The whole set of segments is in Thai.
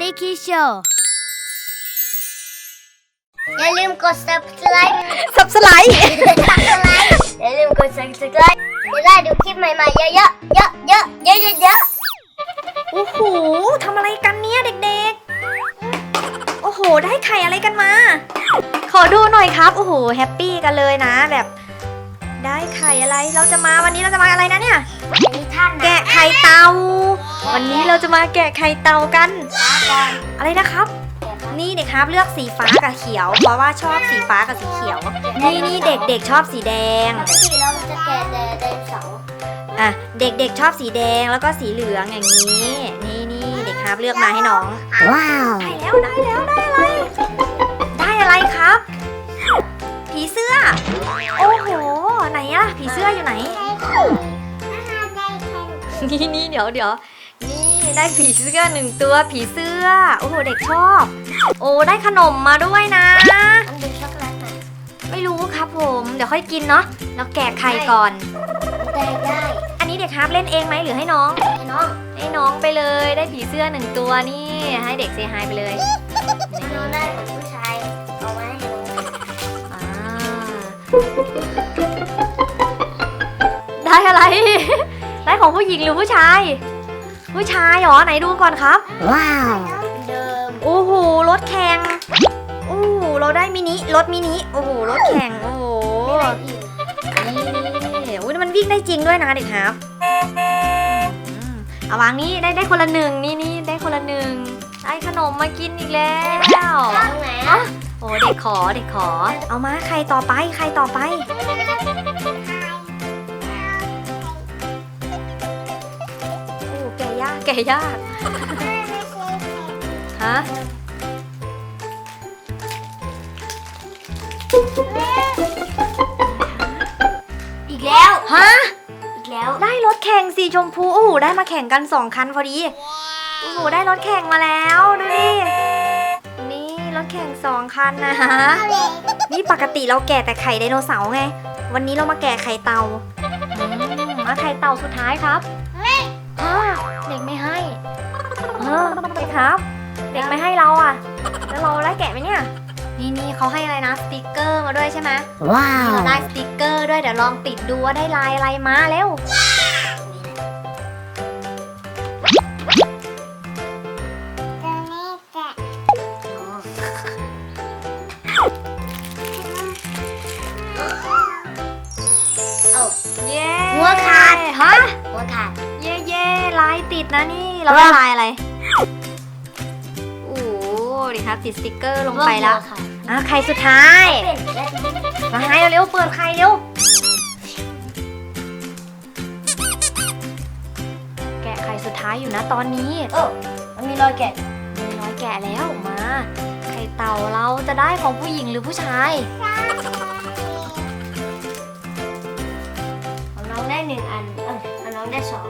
นิคิโชว์อย่าลืมกด subscribe สับสไลด์ subscribe อย่าลืมกด subscribe จะได้ดูคลิปใหม่ๆเยอะๆเยอะๆ เยอะๆ เยอะๆเยอะโอ้โห ทำอะไรกันเนี่ยเด็กๆ โอ้โห ได้ไข่อะไรกันมา ขอดูหน่อยครับ โอ้โห แฮปปี้กันเลยนะ แบบ ได้ไข่อะไร เราจะมาวันนี้เราจะมาอะไรนะเนี่ย ๆมีท่านนะแกะไข่เตาวันนี้ เราจะมาแกะไข่เตากันก่อนอะไรนะครับ นี่เด็กครับเลือกสีฟ้ากับเขียว เพราะว่าชอบสีฟ้ากับสีเขียว นี่นี่เด็กๆชอบสีแดง ปกติเราจะแกะแต่ไดโนเสาร์อะเด็กๆชอบสีแดงแล้วก็สีเหลืองอย่างนี้ นี่นี่เด็กครับเลือกมาให้น้อง ว้าวได้แล้วได้แล้วได้อะไร ได้อะไรครับ ผีเสื้อ โอ้โหไหนอะผีเสื้ออยู่ไหนนี่นี่เดี๋ยวเดี๋ยวนี่ ได้ผีเสื้อหนึ่งตัวผีเสื้อ โอ้โหเด็กชอบ โอ้ได้ขนมมาด้วยนะมันเป็นช็อกโกแลตไหมไม่รู้ครับผม เดี๋ยวค่อยกินเนาะแล้วแกะไข่ก่อนแตกได้อันนี้เด็กครับเล่นเองไหมหรือให้น้อง ไอ้น้องให้น้องไปเลยได้ผีเสื้อหนึ่งตัวนี่ ให้เด็กเซฮายไปเลยไอ้น้องได้เหมือนผู้ชายเอาไว้ให้น้องอ่าได้อะไร ได้ของผู้หญิงหรือผู้ชาย ผู้ชายเหรอไหนดูก่อนครับ ว้าวเดิมโอ้โหรถแข่งโอ้โหเราได้มินิรถมินิโอ้โหรถแข่งโอ้โหไม่ได้อีกนี่อุ้ยมันวิ่งได้จริงด้วยนะเด็กครับอืมเอาวางนี้ได้ได้คนละหนึ่งนี่นี่ได้คนละหนึ่งได้ขนมมากินอีกแล้วตรงไหนอะโอ้เด็กขอเด็กขอ เอามาใครต่อไปใครต่อไปาก แกะยาก ฮะ อีกแล้ว ฮะ อีกแล้ว ได้รถแข่งสีชมพูโอ้โหได้มาแข่งกันสองคันพอดีโอ้โหได้รถแข่งมาแล้วดูดิ นี่รถแข่งสองคันนะฮะ นี่ปกติเราแกะแต่ไข่ไดโนเสาร์ไง วันนี้เรามาแกะไข่เต่าอืมมาไข่เต่าสุดท้ายครับฮะ เด็กไม่ให้ เออเด็กครับ เด็กไม่ให้เราอะ แล้วเราได้แกะไหมเนี่ย นี่นี่เขาให้อะไรนะสติกเกอร์มาด้วยใช่ไหมว้าเราได้สติกเกอร์ด้วยเดี๋ยวลองปิดดูว่าได้ลายอะไรมาเร็วเอาเย้หัวขาด ฮะ หัวขาดเย้เย้ลาย ติดนะนี่เราได้ลายอะไรโอ้โหดิครับติดสติกเกอร์ลงไปแล้วหัขาดอะใครสุดท้ายเป็นและมาให้เร็วๆเปิดใครเร็วแกะไข่สุดท้ายอยู่นะตอนนี้โอ้มันมีรอยแกะมีน้อยแกะแล้วมาไข่เต่าเราจะได้ของผู้หญิงหรือผู้ชายของน้องได้หนึ่งอันเออของน้อง ได้สอง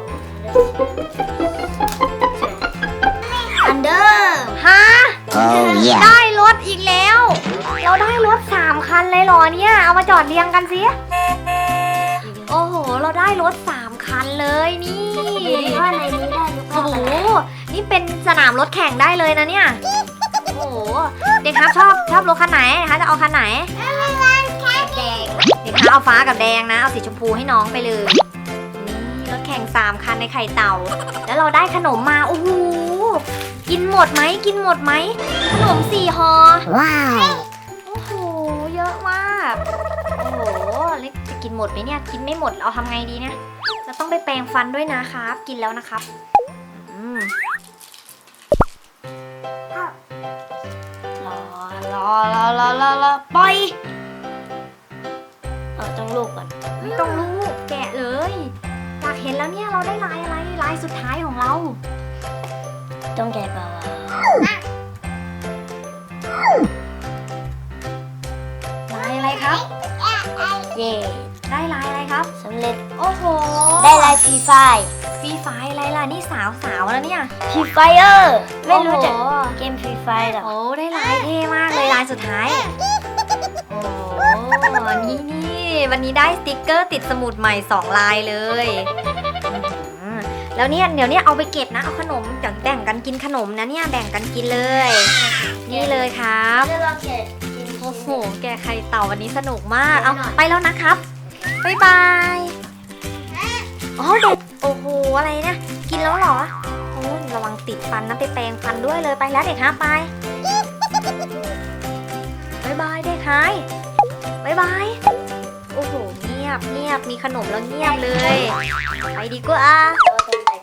อันเดอร์ฮะ Oh yeah. ได้รถอีกแล้ว เราได้รถสามคันเลยเหรอเนี่ย เอามาจอดเรียงกันสิโอ้โห เราได้รถสามคันเลยนี่ดูดิว่าในนี้ได้หรือเปโอ้ล่าโห นี่เป็นสนามรถแข่งได้เลยนะเนี่ย โอ้โห เด็กครับชอบชอบรถคันไหนคะจะเอาคันไหน แดง เด็กครับเอาฟ้ากับแดงนะ เอาสีชมพูให้น้องไปเลยนี่ รถแข่งสามคันในไข่เต่า แล้วเราได้ขนมมาโอ้โหกินหมดไหมกินหมดไหมขนมสี่ห่อว้าวโอ้โหเยอะมากโอ้โหเล็กจะกินหมดไหมเนี่ยกินไม่หมดเอาทำไงดีเนี่ยเราต้องไปแปรงฟันด้วยนะครับ กินแล้วนะครับอืมรอรอรอรอรอรอปล่อยเอาต้องลูกก่อนไม่ต้องรู้แกะเลย อยากเห็นแล้วเนี่ยเราได้ลายอะไรลายสุดท้ายของเรา ต้องแกะเปล่าวะลายอะไรครับ เย่ได้ลายอะไรครับสำเร็จ โอ้โห ได้ลายฟรีไฟฟรีไฟล์อะไรล่ะนี่สาวสาวๆแล้วเนี่ยฟรีไฟเออร์ไม่รู้จักโอ้โหเกมฟรีไฟหรอโอ้ได้ลายเท่มากเลยลายสุดท้าย โอ้นี่นี่ วันนี้ได้สติกเกอร์ติดสมุดใหม่ 2 ลายเลยอื้อหือแล้วเนี่ยเดี๋ยวเนี่ยเอาไปเก็บนะ เอาขนมเดี๋ยแบ่งกันกินขนมนะเนี่ยแบ่งกันกินเลย นี่เลยครับ แล้วเราเก็บกินโอ้โห แกไข่เต่าวันนี้สนุกมาก เอาไปแล้วนะครับ บ๊ายบาย อ๋อเด็กโอ้โห อะไรเนี่ยกินแล้วเหรอ โอ้ยระวังติดฟันนะไปแปรงฟันด้วยเลยไปแล้วเด็กฮะไป บ๊ายบายเด็กหายบ๊ายบาย โอ้โห เงียบเงียบมีขนมแล้วเงียบเลย ไปดีกว่า